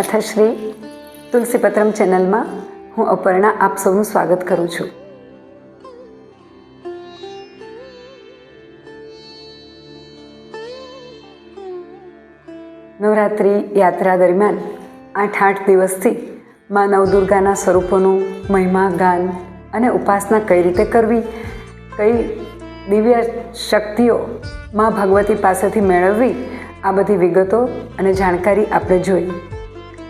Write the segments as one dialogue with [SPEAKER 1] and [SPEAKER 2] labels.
[SPEAKER 1] અથશ્રી તુલસીપત્રમ ચેનલમાં હું અપર્ણા આપ સૌનું સ્વાગત કરું છું. નવરાત્રિ યાત્રા દરમિયાન આઠ આઠ દિવસથી મા નવદુર્ગાના સ્વરૂપોનું મહિમા, ગાન અને ઉપાસના કઈ રીતે કરવી, કઈ દિવ્ય શક્તિઓ મા ભગવતી પાસેથી મેળવવી, આ બધી વિગતો અને જાણકારી આપણે જોઈ.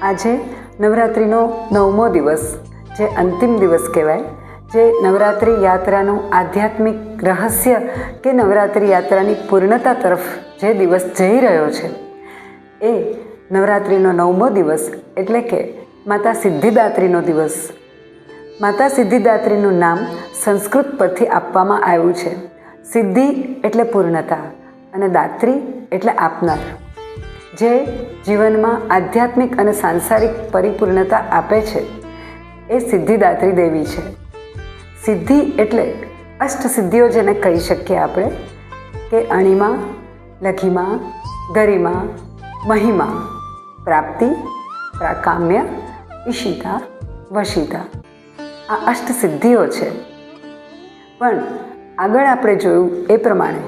[SPEAKER 1] આજે નવરાત્રિનો નવમો દિવસ, જે અંતિમ દિવસ કહેવાય, જે નવરાત્રિ યાત્રાનું આધ્યાત્મિક રહસ્ય કે નવરાત્રિ યાત્રાની પૂર્ણતા તરફ જે દિવસ જઈ રહ્યો છે, એ નવરાત્રિનો નવમો દિવસ એટલે કે માતા સિદ્ધિદાત્રીનો દિવસ. માતા સિદ્ધિદાત્રીનું નામ સંસ્કૃત પરથી આપવામાં આવ્યું છે. સિદ્ધિ એટલે પૂર્ણતા અને દાત્રી એટલે આપનાર. જે જીવનમાં આધ્યાત્મિક અને સાંસારિક પરિપૂર્ણતા આપે છે, એ સિદ્ધિદાત્રી દેવી છે. સિદ્ધિ એટલે અષ્ટ સિદ્ધિઓ જેને કહી શકીએ આપણે, કે અણિમા, લઘિમા ગરિમા મહિમા, પ્રાપ્તિ, પ્રાકામ્ય, ઈશિતા, વશિતા. આ અષ્ટ સિદ્ધિઓ છે. પણ આગળ આપણે જોયું એ પ્રમાણે,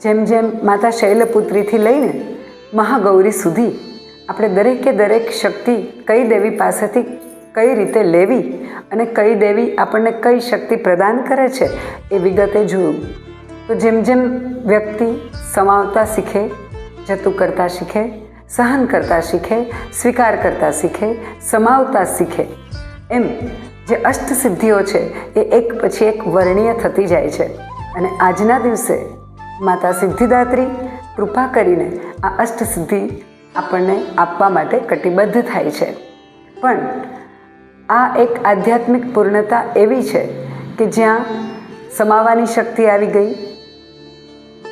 [SPEAKER 1] જેમ જેમ માતા શૈલપુત્રીથી લઈને મહાગૌરી સુધી આપણે દરેકે દરેક શક્તિ કઈ દેવી પાસેથી કઈ રીતે લેવી અને કઈ દેવી આપણને કઈ શક્તિ પ્રદાન કરે છે એ વિગતે જોયું. તો જેમ જેમ વ્યક્તિ સમાવતા શીખે, જતું કરતાં શીખે, સહન કરતાં શીખે, સ્વીકાર કરતાં શીખે, સમાવતા શીખે, એમ જે અષ્ટ સિદ્ધિઓ છે એ એક પછી એક વર્ણીય થતી જાય છે. અને આજના દિવસે માતા સિદ્ધિદાત્રી કૃપા કરીને આ અષ્ટ સિદ્ધિ આપણને આપવા માટે કટિબદ્ધ થાય છે. પણ આ એક આધ્યાત્મિક પૂર્ણતા એવી છે કે જ્યાં સમાવાની શક્તિ આવી ગઈ,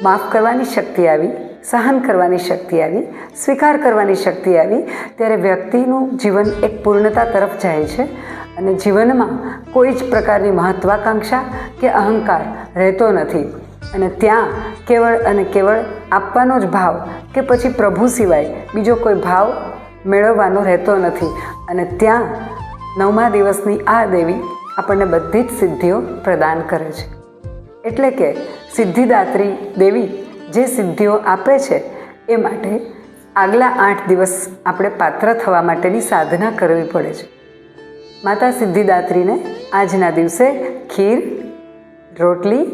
[SPEAKER 1] માફ કરવાની શક્તિ આવી, સહન કરવાની શક્તિ આવી, સ્વીકાર કરવાની શક્તિ આવી, ત્યારે વ્યક્તિનું જીવન એક પૂર્ણતા તરફ જાય છે અને જીવનમાં કોઈ જ પ્રકારની મહત્વાકાંક્ષા કે અહંકાર રહેતો નથી. અને ત્યાં કેવળ અને કેવળ આપવાનો જ ભાવ કે પછી પ્રભુ સિવાય બીજો કોઈ ભાવ મેળવવાનો રહેતો નથી. અને ત્યાં નવમા દિવસની આ દેવી આપણને બધી જ સિદ્ધિઓ પ્રદાન કરે છે. એટલે કે સિદ્ધિદાત્રી દેવી જે સિદ્ધિઓ આપે છે, એ માટે આગલા આઠ દિવસ આપણે પાત્ર થવા માટેની સાધના કરવી પડે છે. માતા સિદ્ધિદાત્રીને આજના દિવસે ખીર, રોટલી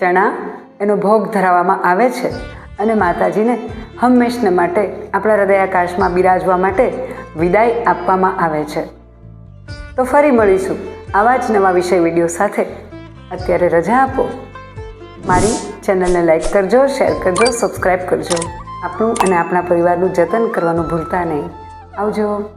[SPEAKER 1] ચણા એનો ભોગ ધરાવવામાં આવે છે અને માતાજીને હંમેશને માટે આપણા હૃદયાકાશમાં બિરાજવા માટે વિદાય આપવામાં આવે છે. તો ફરી મળીશું આવા જ નવા વિષય વીડિયો સાથે. અત્યારે રજા આપો. મારી ચેનલને લાઈક કરજો, શેર કરજો સબસ્ક્રાઈબ કરજો. આપણું અને આપણા પરિવારનું જતન કરવાનું ભૂલતા નહીં. આવજો.